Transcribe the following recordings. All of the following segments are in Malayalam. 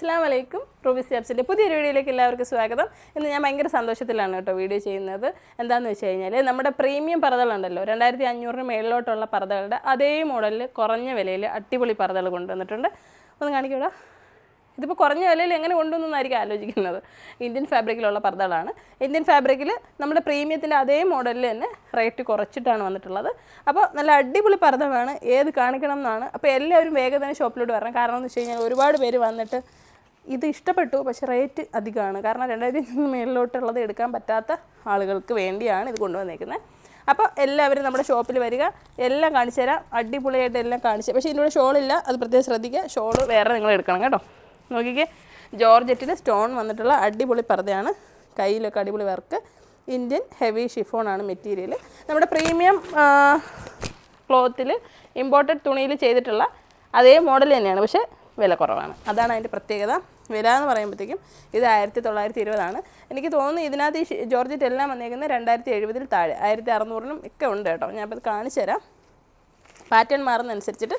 അസ്സാം വലൈക്കും റൂബി ആപ്സിന്റെ പുതിയൊരു വീഡിയോയിലേക്ക് എല്ലാവർക്കും സ്വാഗതം. ഇന്ന് ഞാൻ ഭയങ്കര സന്തോഷത്തിലാണ് കേട്ടോ വീഡിയോ ചെയ്യുന്നത്. എന്താണെന്ന് വെച്ച് കഴിഞ്ഞാൽ നമ്മുടെ പ്രീമിയം പറതകളുണ്ടല്ലോ രണ്ടായിരത്തി അഞ്ഞൂറിന് മേളിലോട്ടുള്ള പറതകളുടെ അതേ മോഡലിൽ കുറഞ്ഞ വിലയിൽ അടിപൊളി പറതകൾ കൊണ്ടുവന്നിട്ടുണ്ട്. ഒന്ന് കാണിക്കൂടാ ഇതിപ്പോൾ കുറഞ്ഞ വിലയിൽ എങ്ങനെ കൊണ്ടുവന്നായിരിക്കും ആലോചിക്കുന്നത്. ഇന്ത്യൻ ഫാബ്രിക്കിലുള്ള പർദ്ദകളാണ്. ഇന്ത്യൻ ഫാബ്രിക്കിൽ നമ്മുടെ പ്രീമിയത്തിന്റെ അതേ മോഡലിൽ തന്നെ റേറ്റ് കുറച്ചിട്ടാണ് വന്നിട്ടുള്ളത്. അപ്പോൾ നല്ല അടിപൊളി പർദ്ദകളാണ്. ഏത് കാണിക്കണം എന്നാണ് അപ്പോൾ എല്ലാവരും വേഗം തന്നെ ഷോപ്പിലോട്ട് വരണം. കാരണം എന്ന് വെച്ച് കഴിഞ്ഞാൽ ഒരുപാട് പേര് വന്നിട്ട് ഇത് ഇഷ്ടപ്പെട്ടു പക്ഷേ റേറ്റ് അധികമാണ്. കാരണം രണ്ടായിരത്തി മേളിലോട്ടുള്ളത് എടുക്കാൻ പറ്റാത്ത ആളുകൾക്ക് വേണ്ടിയാണ് ഇത് കൊണ്ടുവന്നേക്കുന്നത് അപ്പോൾ എല്ലാവരും നമ്മുടെ ഷോപ്പിൽ വരിക എല്ലാം കാണിച്ചു തരാം. അടിപൊളിയായിട്ട് എല്ലാം കാണിച്ചു പക്ഷേ ഇതിന്റെ ഷോളില്ല അത് പ്രത്യേകം ശ്രദ്ധിക്കുക. ഷോൾ വേറെ നിങ്ങൾ എടുക്കണം കേട്ടോ. നോക്കിക്കേ ജോർജറ്റിൽ സ്റ്റോൺ വന്നിട്ടുള്ള അടിപൊളി പർദ്ദയാണ്. കയ്യിലൊക്കെ അടിപൊളി വർക്ക്. ഇന്ത്യൻ ഹെവി ഷിഫോണാണ് മെറ്റീരിയൽ നമ്മുടെ പ്രീമിയം ക്ലോത്തിൽ ഇമ്പോർട്ടഡ് തുണിയിൽ ചെയ്തിട്ടുള്ള അതേ മോഡൽ തന്നെയാണ്. പക്ഷേ വില കുറവാണ്. അതാണ് അതിന്റെ പ്രത്യേകത. വില എന്ന് പറയുമ്പോഴത്തേക്കും ഇത് ആയിരത്തി തൊള്ളായിരത്തി ഇരുപതാണ് എനിക്ക് തോന്നുന്നു ഇതിനകത്ത് ഈ ജോർജറ്റ് എല്ലാം വന്നേക്കുന്നത് രണ്ടായിരത്തി എഴുപതിൽ താഴെ ആയിരത്തി അറുന്നൂറിലും ഒക്കെ ഉണ്ട് കേട്ടോ. ഞാൻ ഇത് കാണിച്ചു തരാം. പാറ്റേൺ മാറുന്നതനുസരിച്ചിട്ട്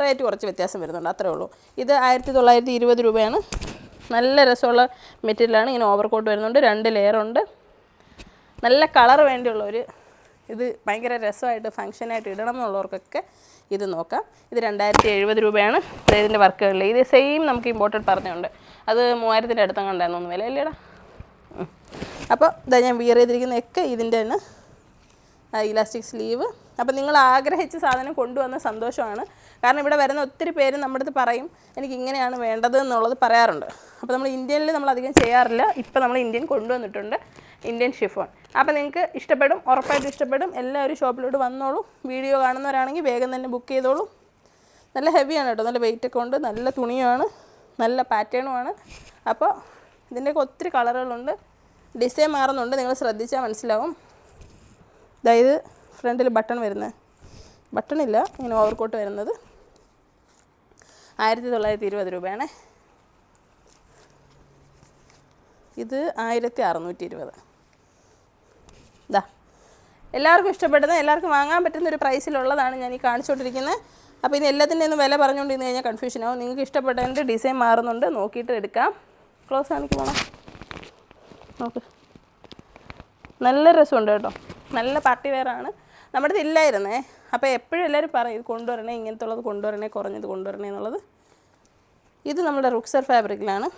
റേറ്റ് കുറച്ച് വ്യത്യാസം വരുന്നുണ്ട് അത്രേ ഉള്ളൂ. ഇത് ആയിരത്തി തൊള്ളായിരത്തി ഇരുപത് രൂപയാണ്. നല്ല രസമുള്ള മെറ്റീരിയലാണ്. ഇങ്ങനെ ഓവർ കോട്ട് വരുന്നുണ്ട് രണ്ട് ലെയറുണ്ട് നല്ല കളർ വേണ്ടിയുള്ളവർ ഇത് ഭയങ്കര രസമായിട്ട് ഫങ്ഷനായിട്ട് ഇടണം എന്നുള്ളവർക്കൊക്കെ ഇത് നോക്കാം. ഇത് രണ്ടായിരത്തി എഴുപത് രൂപയാണ് ഇതിന്റെ വർക്കുകളിൽ ഇത് സെയിം നമുക്ക് ഇമ്പോർട്ടന്റ് പറഞ്ഞുണ്ട് അത് മൂവായിരത്തിന്റെ അടുത്തും കണ്ടായിരുന്നു വില അല്ലേടാ അപ്പോൾ ഇതാ ഞാൻ വിയർ ചെയ്തിരിക്കുന്നതൊക്കെ ഇതിന്റെ തന്നെ ഇലാസ്റ്റിക് സ്ലീവ് അപ്പോൾ നിങ്ങൾ ആഗ്രഹിച്ച സാധനം കൊണ്ടുവന്ന സന്തോഷമാണ്. കാരണം ഇവിടെ വരുന്ന ഒത്തിരി പേര് നമ്മുടെ അടുത്ത് പറയും എനിക്ക് ഇങ്ങനെയാണ് വേണ്ടത് എന്നുള്ളത് പറയാറുണ്ട്. അപ്പോൾ നമ്മൾ ഇന്ത്യനിൽ നമ്മൾ അധികം ചെയ്യാറില്ല. ഇപ്പോൾ നമ്മൾ ഇന്ത്യൻ കൊണ്ടുവന്നിട്ടുണ്ട് ഇന്ത്യൻ ഷിഫോൺ അപ്പോൾ നിങ്ങൾക്ക് ഇഷ്ടപ്പെടും ഉറപ്പായിട്ടും ഇഷ്ടപ്പെടും. എല്ലാവരും ഷോപ്പിലോട്ട് വന്നോളൂ. വീഡിയോ കാണുന്നവരാണെങ്കിൽ വേഗം തന്നെ ബുക്ക് ചെയ്തോളൂ. നല്ല ഹെവിയാണ് കേട്ടോ. നല്ല വെയിറ്റ് ഒക്കെ ഉണ്ട്. നല്ല തുണിയാണ് നല്ല പാറ്റേണുമാണ് അപ്പോൾ ഇതിന്റെയൊക്കെ ഒത്തിരി കളറുകളുണ്ട് ഡിസൈൻ മാറുന്നുണ്ട്. നിങ്ങൾ ശ്രദ്ധിച്ചാൽ മനസ്സിലാവും. അതായത് ഫ്രണ്ടിൽ ബട്ടൺ വരുന്നത് ബട്ടൺ ഇല്ല ഇങ്ങനെ ഓവർകോട്ട് വരുന്നത്. ആയിരത്തി തൊള്ളായിരത്തി ഇരുപത് രൂപയാണ്. ഇത് ആയിരത്തി അറുന്നൂറ്റി ഇരുപത് ഇതാ എല്ലാവർക്കും ഇഷ്ടപ്പെടുന്ന എല്ലാവർക്കും വാങ്ങാൻ പറ്റുന്ന ഒരു പ്രൈസിലുള്ളതാണ് ഞാൻ ഈ കാണിച്ചുകൊണ്ടിരിക്കുന്നത്. അപ്പോൾ ഇനി എല്ലാത്തിന്റെ ഒന്ന് വില പറഞ്ഞുകൊണ്ടിരുന്ന് കഴിഞ്ഞാൽ കൺഫ്യൂഷൻ ആവും. നിങ്ങൾക്ക് ഇഷ്ടപ്പെട്ടതിന്റെ ഡിസൈൻ മാറുന്നുണ്ട് നോക്കിയിട്ട് എടുക്കാം. ക്ലോസ് കാണിക്ക് പോകണം നോക്ക്. നല്ല രസമുണ്ട് കേട്ടോ. നല്ല പാർട്ടി വെയറാണ് നമ്മുടെ ഇല്ലായിരുന്നേ. അപ്പോൾ എപ്പോഴും എല്ലാവരും പറയും ഇത് കൊണ്ടുവരണേ ഇങ്ങനത്തെ ഉള്ളത് കൊണ്ടുവരണേ കുറഞ്ഞത് കൊണ്ടുവരണേ എന്നുള്ളത്. ഇത് നമ്മുടെ റുക്സർ ഫാബ്രിക്കിലാണ്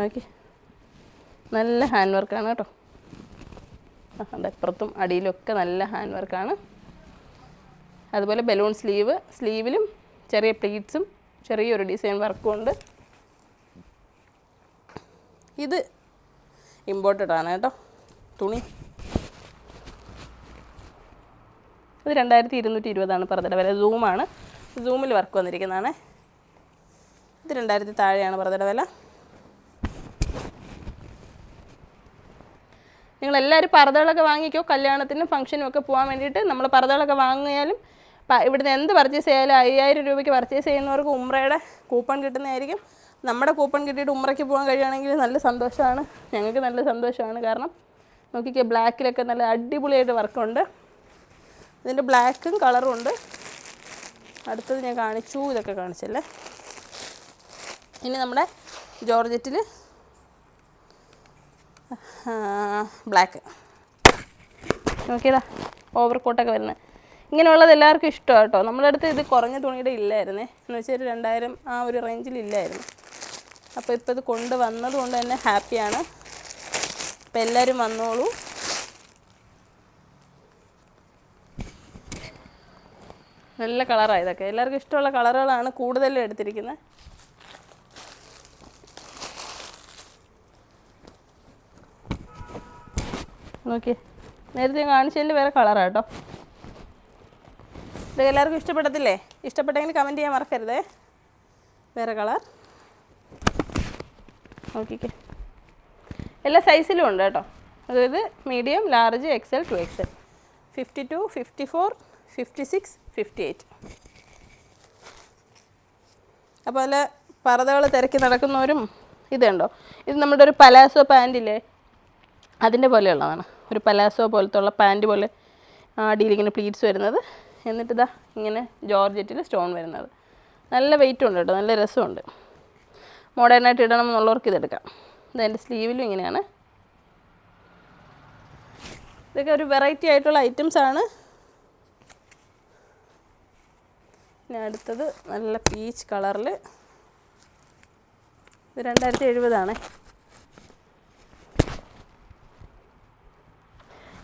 നോക്കി. നല്ല ഹാൻഡ് വർക്കാണ് കേട്ടോ. അത് അപ്പുറത്തും അടിയിലൊക്കെ നല്ല ഹാൻഡ് വർക്കാണ് അതുപോലെ ബലൂൺ സ്ലീവ് സ്ലീവിലും ചെറിയ പ്ലീറ്റ്സും ചെറിയൊരു ഡിസൈൻ വർക്കും ഉണ്ട്. ഇത് ഇമ്പോർട്ടഡ് ആണ് കേട്ടോ. തുണി. ഇത് രണ്ടായിരത്തി ഇരുന്നൂറ്റി ഇരുപതാണ് പർദ്ദയുടെ വില സൂമാണ് സൂമിൽ വർക്ക് വന്നിരിക്കുന്നതാണ്. ഇത് രണ്ടായിരത്തി താഴെയാണ് പർദ്ദയുടെ വില നിങ്ങളെല്ലാവരും പർദ്ദകളൊക്കെ വാങ്ങിക്കോ കല്യാണത്തിനും ഫംഗ്ഷനും ഒക്കെ പോകാൻ വേണ്ടിയിട്ട്. നമ്മൾ പർദ്ദകളൊക്കെ വാങ്ങിയാലും ഇവിടുന്ന് എന്ത് പർച്ചേസ് ചെയ്യാലും അയ്യായിരം രൂപയ്ക്ക് പർച്ചേസ് ചെയ്യുന്നവർക്ക് ഉമ്രയുടെ കൂപ്പൺ കിട്ടുന്നതായിരിക്കും. നമ്മുടെ കൂപ്പൺ കിട്ടിയിട്ട് ഉമ്രയ്ക്ക് പോകാൻ കഴിയുകയാണെങ്കിൽ നല്ല സന്തോഷമാണ്. ഞങ്ങൾക്ക് നല്ല സന്തോഷമാണ് കാരണം നോക്കിക്കേ ബ്ലാക്കിലൊക്കെ നല്ല അടിപൊളിയായിട്ട് വർക്കുണ്ട് ഇതിന്റെ ബ്ലാക്കും കളറും ഉണ്ട് അടുത്തത് ഞാൻ കാണിച്ചു. ഇതൊക്കെ കാണിച്ചല്ലേ? ഇനി നമ്മുടെ ജോർജറ്റിൽ ബ്ലാക്ക്. നോക്കിയതാ ഓവർ കോട്ടൊക്കെ വരുന്നത്. ഇങ്ങനെയുള്ളത് എല്ലാവർക്കും ഇഷ്ടമാണ് കേട്ടോ നമ്മുടെ അടുത്ത് ഇത് കുറഞ്ഞ തുണിയുടെ ഇല്ലായിരുന്നേ. എന്ന് വെച്ചാൽ ഒരു രണ്ടായിരം ആ ഒരു റേഞ്ചിൽ ഇല്ലായിരുന്നു. അപ്പോൾ ഇപ്പോൾ ഇത് കൊണ്ടുവന്നത് കൊണ്ട് തന്നെ ഹാപ്പിയാണ്. അപ്പോൾ എല്ലാവരും വന്നോളൂ. നല്ല കളറാണ് ഇതൊക്കെ. എല്ലാവർക്കും ഇഷ്ടമുള്ള കളറുകളാണ് കൂടുതലും എടുത്തിരിക്കുന്നത്. നോക്കിയേ നേരത്തെ കാണിച്ചതിന്റെ വേറെ കളറാണ് കേട്ടോ. ഇത് എല്ലാവർക്കും ഇഷ്ടപ്പെടത്തില്ലേ? ഇഷ്ടപ്പെട്ടെങ്കിൽ കമന്റ് ചെയ്യാൻ മറക്കരുതേ. വേറെ കളർ. നോക്കിക്കേ. എല്ലാ സൈസിലും ഉണ്ട് കേട്ടോ. അതായത് medium large XL two XL fifty two fifty four fifty six fifty eight അപ്പോൾ പറതകൾ തിരക്കി നടക്കുന്നവരും ഇതുണ്ടോ? ഇത് നമ്മുടെ ഒരു പലാസോ പാന്റില്ലേ അതിന്റെ പോലെയുള്ളതാണ്. ഒരു പലാസോ പോലത്തെ ഉള്ള പാന്റ് പോലെ അടിയിൽ ഇങ്ങനെ പ്ലീറ്റ്സ് വരുന്നത്. എന്നിട്ട് ഇതാ ഇങ്ങനെ ജോർജറ്റിൽ സ്റ്റോൺ വരുന്നത്. നല്ല വെയിറ്റും ഉണ്ട് കേട്ടോ. നല്ല രസമുണ്ട്. മോഡേണായിട്ട് ഇടണം എന്നുള്ളവർക്ക് ഇതെടുക്കാം ഇതെന്റെ സ്ലീവിലും ഇങ്ങനെയാണ്. ഇതൊക്കെ ഒരു വെറൈറ്റി ആയിട്ടുള്ള ഐറ്റംസ് ആണ് പിന്നെ അടുത്തത് നല്ല പീച്ച് കളറിൽ ഇത് രണ്ടായിരത്തി എഴുപതാണേ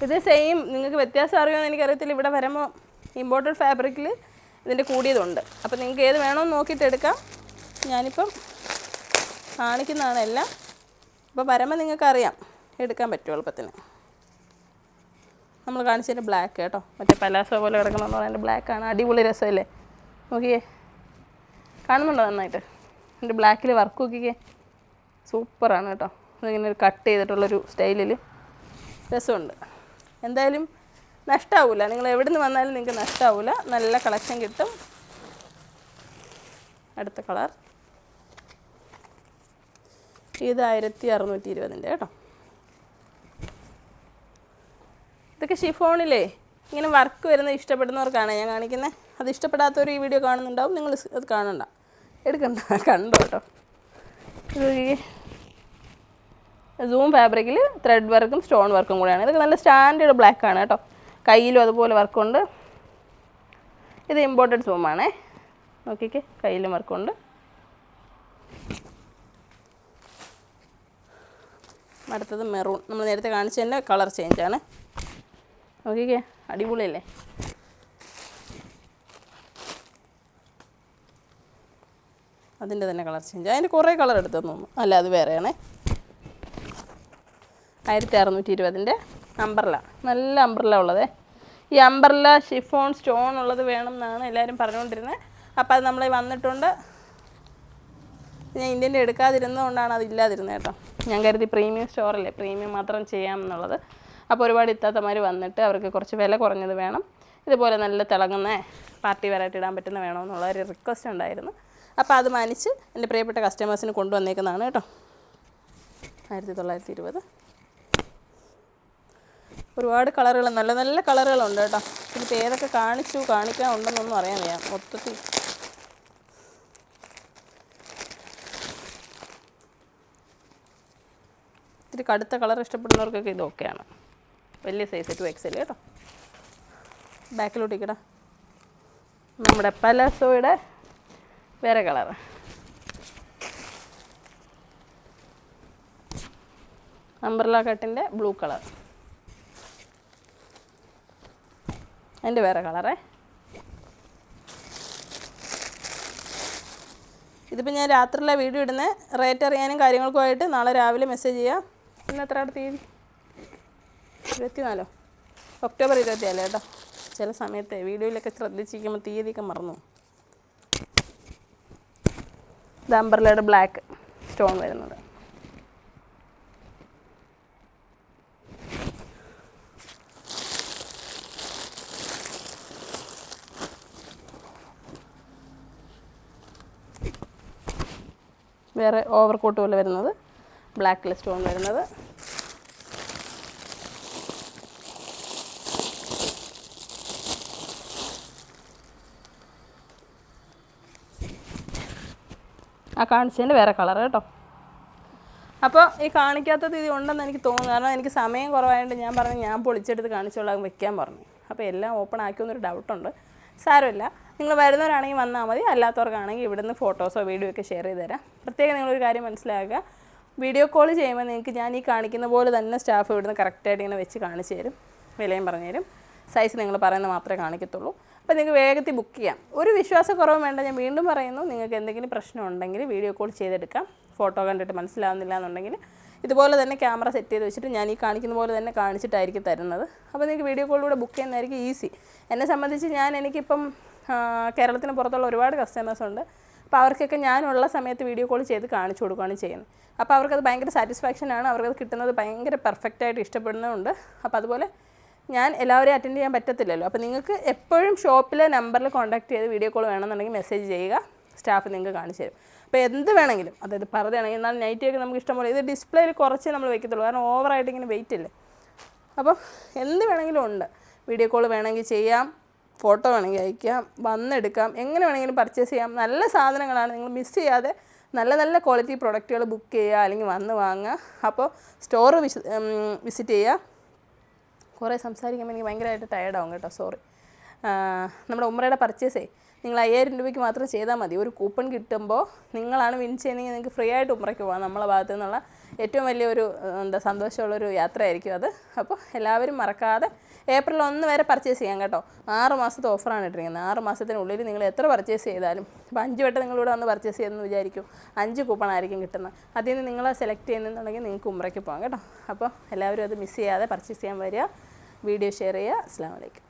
ഇത് സെയിം നിങ്ങൾക്ക് വ്യത്യാസം അറിയുമെന്ന് എനിക്കറിയത്തില്ല. ഇവിടെ വരുമ്പോൾ ഇമ്പോർട്ടഡ് ഫാബ്രിക്കിൽ ഇതിന്റെ കൂടിയതുണ്ട്. അപ്പോൾ നിങ്ങൾക്ക് ഏത് വേണമെന്ന് നോക്കിയിട്ട് എടുക്കാം. ഞാനിപ്പം കാണിക്കുന്നതാണ് എല്ലാം അപ്പോൾ വരുമ്പോൾ നിങ്ങൾക്കറിയാം. എടുക്കാൻ പറ്റും എളുപ്പത്തിന്. നമ്മൾ കാണിച്ചതിന്റെ ബ്ലാക്ക് കേട്ടോ. മറ്റേ പലാസോ പോലെ കിടക്കണമെന്ന് പറയുന്നത് ബ്ലാക്കാണ് അടിപൊളി രസമല്ലേ? നോക്കിയേ കാണുന്നുണ്ടോ നന്നായിട്ട്? എന്റെ ബ്ലാക്കിൽ വർക്ക് നോക്കിക്കേ. സൂപ്പറാണ് കേട്ടോ. ഇതിങ്ങനെ ഒരു കട്ട് ചെയ്തിട്ടുള്ളൊരു സ്റ്റൈലിൽ രസമുണ്ട്. എന്തായാലും നഷ്ടാവില്ല നിങ്ങൾ എവിടെ നിന്ന് വന്നാലും നിങ്ങൾക്ക് നഷ്ടാവില്ല നല്ല കളക്ഷൻ കിട്ടും. അടുത്ത കളർ ഇത് ആയിരത്തി അറുന്നൂറ്റി ഇരുപതിന്റെ കേട്ടോ. ഇതൊക്കെ ഷിഫോണിലേ ഇങ്ങനെ വർക്ക് വരുന്നത് ഇഷ്ടപ്പെടുന്നവർക്കാണ് ഞാൻ കാണിക്കുന്നത്. അത് ഇഷ്ടപ്പെടാത്തവർ ഈ വീഡിയോ കാണുന്നുണ്ടാവും. നിങ്ങൾ അത് കാണണ്ട. എടുക്കണ്ട. കണ്ടോ കേട്ടോ. ഇത് സൂം ഫാബ്രിക്കിൽ ത്രെഡ് വർക്കും സ്റ്റോൺ വർക്കും കൂടെയാണ്. ഇതൊക്കെ നല്ല സ്റ്റാൻഡേർഡ് ബ്ലാക്ക് ആണ് കേട്ടോ. കയ്യിലും അതുപോലെ വർക്കുണ്ട് ഇത് ഇമ്പോർട്ടഡ് സൂമാണേ നോക്കിക്കേ. കയ്യിലും വർക്കുണ്ട് അടുത്തത് മെറൂൺ നമ്മൾ നേരത്തെ കാണിച്ചതിന്റെ കളർ ചേഞ്ചാണ് നോക്കിക്കേ. അടിപൊളിയല്ലേ? അതിന്റെ തന്നെ കളർ ചേഞ്ച് അതിന്റെ കുറേ കളർ എടുത്തെന്ന് തോന്നുന്നു. അല്ല അത് വേറെയാണേ. ആയിരത്തി അറുന്നൂറ്റി ഇരുപതിന്റെ അമ്പർല നല്ല അമ്പർല ഉള്ളതേ. ഈ അമ്പർല ഷിഫോൺ സ്റ്റോൺ ഉള്ളത് വേണം എന്നാണ് എല്ലാവരും പറഞ്ഞുകൊണ്ടിരുന്നത് അപ്പോൾ അത് നമ്മളെ വന്നിട്ടുണ്ട്. ഞാൻ ഇന്ത്യന്റെ എടുക്കാതിരുന്നതുകൊണ്ടാണ് അത് ഇല്ലാതിരുന്നത് കേട്ടോ. ഞാൻ കരുതി പ്രീമിയം സ്റ്റോറല്ലേ പ്രീമിയം മാത്രം ചെയ്യാം എന്നുള്ളത് അപ്പോൾ ഒരുപാട് ഇത്താത്തമാർ വന്നിട്ട് അവർക്ക് കുറച്ച് വില കുറഞ്ഞത് വേണം. ഇതുപോലെ നല്ല തിളങ്ങുന്ന പാർട്ടി വെറൈറ്റി ഇടാൻ പറ്റുന്ന വേണം എന്നുള്ള ഒരു റിക്വസ്റ്റ് ഉണ്ടായിരുന്നു. അപ്പോൾ അത് മാനിച്ച് എന്റെ പ്രിയപ്പെട്ട കസ്റ്റമേഴ്സിന് കൊണ്ടുവന്നേക്കുന്നതാണ് കേട്ടോ. ആയിരത്തി തൊള്ളായിരത്തി ഇരുപത്. ഒരുപാട് കളറുകൾ നല്ല നല്ല കളറുകളുണ്ട് കേട്ടോ. ഇതിപ്പോൾ ഏതൊക്കെ കാണിച്ചു കാണിക്കാൻ ഉണ്ടെന്നൊന്നും അറിയാൻ വയ്യ മൊത്തത്തിൽ ഇത്തിരി കടുത്ത കളർ ഇഷ്ടപ്പെടുന്നവർക്കൊക്കെ ഇത് ഓക്കെയാണ്. വലിയ സൈസ് ടു എക്സൽ കേട്ടോ. ബാക്കിലോട്ട് ഇക്കടാ നമ്മുടെ പലസോയുടെ വേറെ കളർ അംബ്രല കട്ടിന്റെ ബ്ലൂ കളർ അതിന്റെ വേറെ കളറേ ഇതിപ്പോൾ ഞാൻ രാത്രിയിലെ വീഡിയോ ഇടുന്നത് റേറ്റ് അറിയാനും കാര്യങ്ങൾക്കുമായിട്ട് നാളെ രാവിലെ മെസ്സേജ് ചെയ്യാം. ഇന്ന് എത്രയാണ് തീയതി? ഇരുപത്തിനാലോ? ഒക്ടോബർ ഇരുപത്തിനാലോ കേട്ടോ. ചില സമയത്ത് വീഡിയോയിലൊക്കെ ശ്രദ്ധിച്ചിരിക്കുമ്പോൾ തീയതിയൊക്കെ മറന്നു. ഇത് അമ്പർലയുടെ ബ്ലാക്ക് സ്റ്റോൺ വരുന്നത്. വേറെ ഓവർ കോട്ട് പോലെ വരുന്നത്. ബ്ലാക്കിൽ സ്റ്റോൺ വരുന്നത്. ആ കാണിച്ചതിന്റെ വേറെ കളർ കേട്ടോ. അപ്പോൾ ഈ കാണിക്കാത്തത് ഇത് ഉണ്ടെന്ന് എനിക്ക് തോന്നുന്നു. കാരണം എനിക്ക് സമയം കുറവായതുകൊണ്ട് ഞാൻ പറഞ്ഞു ഞാൻ പൊളിച്ചെടുത്ത് കാണിച്ചോളാം വെക്കാൻ പറഞ്ഞു. അപ്പോൾ എല്ലാം ഓപ്പൺ ആക്കിയെന്നൊരു ഡൗട്ടുണ്ട്. സാരമില്ല. നിങ്ങൾ വരുന്നവരാണെങ്കിൽ വന്നാൽ മതി. അല്ലാത്തവർക്കാണെങ്കിൽ ഇവിടുന്ന് ഫോട്ടോസോ വീഡിയോ ഒക്കെ ഷെയർ ചെയ്ത് തരാം. പ്രത്യേകം നിങ്ങളൊരു കാര്യം മനസ്സിലാക്കുക. വീഡിയോ കോൾ ചെയ്യുമ്പോൾ നിങ്ങൾക്ക് ഞാൻ ഈ കാണിക്കുന്ന പോലെ തന്നെ സ്റ്റാഫ് ഇവിടുന്ന് കറക്റ്റായിട്ട് ഇങ്ങനെ വെച്ച് കാണിച്ചു തരും. വിലയും പറഞ്ഞു തരും. സൈസ് നിങ്ങൾ പറയുന്നത് മാത്രമേ കാണിക്കത്തുള്ളൂ. അപ്പോൾ നിങ്ങൾക്ക് വേഗത്തിൽ ബുക്ക് ചെയ്യാം. ഒരു വിശ്വാസക്കുറവും വേണ്ട. ഞാൻ വീണ്ടും പറയുന്നു നിങ്ങൾക്ക് എന്തെങ്കിലും പ്രശ്നം ഉണ്ടെങ്കിൽ വീഡിയോ കോൾ ചെയ്തെടുക്കാം. ഫോട്ടോ കണ്ടിട്ട് മനസ്സിലാവുന്നില്ല എന്നുണ്ടെങ്കിൽ ഇതുപോലെ തന്നെ ക്യാമറ സെറ്റ് ചെയ്ത് വെച്ചിട്ട് ഞാൻ ഈ കാണിക്കുന്ന പോലെ തന്നെ കാണിച്ചിട്ടായിരിക്കും തരുന്നത്. അപ്പോൾ നിങ്ങൾക്ക് വീഡിയോ കോളിലൂടെ ബുക്ക് ചെയ്യുന്നതായിരിക്കും ഈസി എന്നെ സംബന്ധിച്ച് ഞാൻ എനിക്കിപ്പം കേരളത്തിന് പുറത്തുള്ള ഒരുപാട് കസ്റ്റമേഴ്സ് ഉണ്ട്. അപ്പോൾ അവർക്കൊക്കെ ഞാനുള്ള സമയത്ത് വീഡിയോ കോൾ ചെയ്ത് കാണിച്ചു കൊടുക്കുകയാണ് ചെയ്യുന്നത്. അപ്പോൾ അവർക്കത് ഭയങ്കര സാറ്റിസ്ഫാക്ഷനാണ് അവർക്കത് കിട്ടുന്നത് ഭയങ്കര പെർഫെക്റ്റായിട്ട് ഇഷ്ടപ്പെടുന്നതുകൊണ്ട് അപ്പോൾ അതുപോലെ ഞാൻ എല്ലാവരെയും അറ്റൻഡ് ചെയ്യാൻ പറ്റത്തില്ലല്ലോ. അപ്പോൾ നിങ്ങൾക്ക് എപ്പോഴും ഷോപ്പിലെ നമ്പറിൽ കോൺടാക്ട് ചെയ്ത് വീഡിയോ കോൾ വേണമെന്നുണ്ടെങ്കിൽ മെസ്സേജ് ചെയ്യുക. സ്റ്റാഫ് നിങ്ങൾക്ക് കാണിച്ചു തരും. അപ്പോൾ എന്ത് വേണമെങ്കിലും അതായത് പറയുകയാണെങ്കിൽ എന്നാൽ നൈറ്റിയൊക്കെ നമുക്ക് ഇഷ്ടം പോലെ ഇത് ഡിസ്പ്ലേയിൽ കുറച്ച് നമ്മൾ വെക്കത്തുള്ളൂ. കാരണം ഓവറായിട്ട് ഇങ്ങനെ വെയിറ്റ് ഇല്ലേ. അപ്പം എന്ത് വേണമെങ്കിലും ഉണ്ട്. വീഡിയോ കോൾ വേണമെങ്കിൽ ചെയ്യാം ഫോട്ടോ വേണമെങ്കിൽ അയക്കാം വന്നെടുക്കാം എങ്ങനെ വേണമെങ്കിലും പർച്ചേസ് ചെയ്യാം. നല്ല സാധനങ്ങളാണ്. നിങ്ങൾ മിസ് ചെയ്യാതെ നല്ല നല്ല ക്വാളിറ്റി പ്രൊഡക്റ്റുകൾ ബുക്ക് ചെയ്യുക അല്ലെങ്കിൽ വന്ന് വാങ്ങുക. അപ്പോൾ സ്റ്റോർ വിസിറ്റ് ചെയ്യുക. കുറേ സംസാരിക്കുമ്പോൾ എനിക്ക് ഭയങ്കരമായിട്ട് ടയർഡാവും കേട്ടോ സോറി നമ്മുടെ ഉമ്മറയുടെ പർച്ചേസേ നിങ്ങൾ അയ്യായിരം രൂപയ്ക്ക് മാത്രം ചെയ്താൽ മതി. ഒരു കൂപ്പൺ കിട്ടുമ്പോൾ നിങ്ങളാണ് വിൻ ചെയ്യുന്നതെങ്കിൽ നിങ്ങൾക്ക് ഫ്രീ ആയിട്ട് ഉമ്മറയ്ക്ക് പോകാം. നമ്മളെ ഭാഗത്തു നിന്നുള്ള ഏറ്റവും വലിയൊരു എന്താ സന്തോഷമുള്ളൊരു യാത്രയായിരിക്കും അത്. അപ്പോൾ എല്ലാവരും മറക്കാതെ ഏപ്രിൽ ഒന്ന് വരെ പർച്ചേസ് ചെയ്യാം കേട്ടോ. ആറ് മാസത്തെ ഓഫറാണ് ഇട്ടിരിക്കുന്നത്. ആറ് മാസത്തിനുള്ളിൽ നിങ്ങൾ എത്ര പർച്ചേസ് ചെയ്താലും അപ്പോൾ അഞ്ച് വട്ടം നിങ്ങളിവിടെ വന്ന് പർച്ചേസ് ചെയ്തെന്ന് വിചാരിക്കും. അഞ്ച് കൂപ്പൺ ആയിരിക്കും കിട്ടുന്നത്. അതിൽ നിന്ന് നിങ്ങൾ സെലക്ട് ചെയ്യുന്നുണ്ടെങ്കിൽ നിങ്ങൾക്ക് ഉമ്മറയ്ക്ക് പോകാം കേട്ടോ. അപ്പോൾ എല്ലാവരും അത് മിസ് ചെയ്യാതെ പർച്ചേസ് ചെയ്യാൻ വരിക. വീഡിയോ ഷെയർ ചെയ്യുക. അസ്സാം വലൈക്കും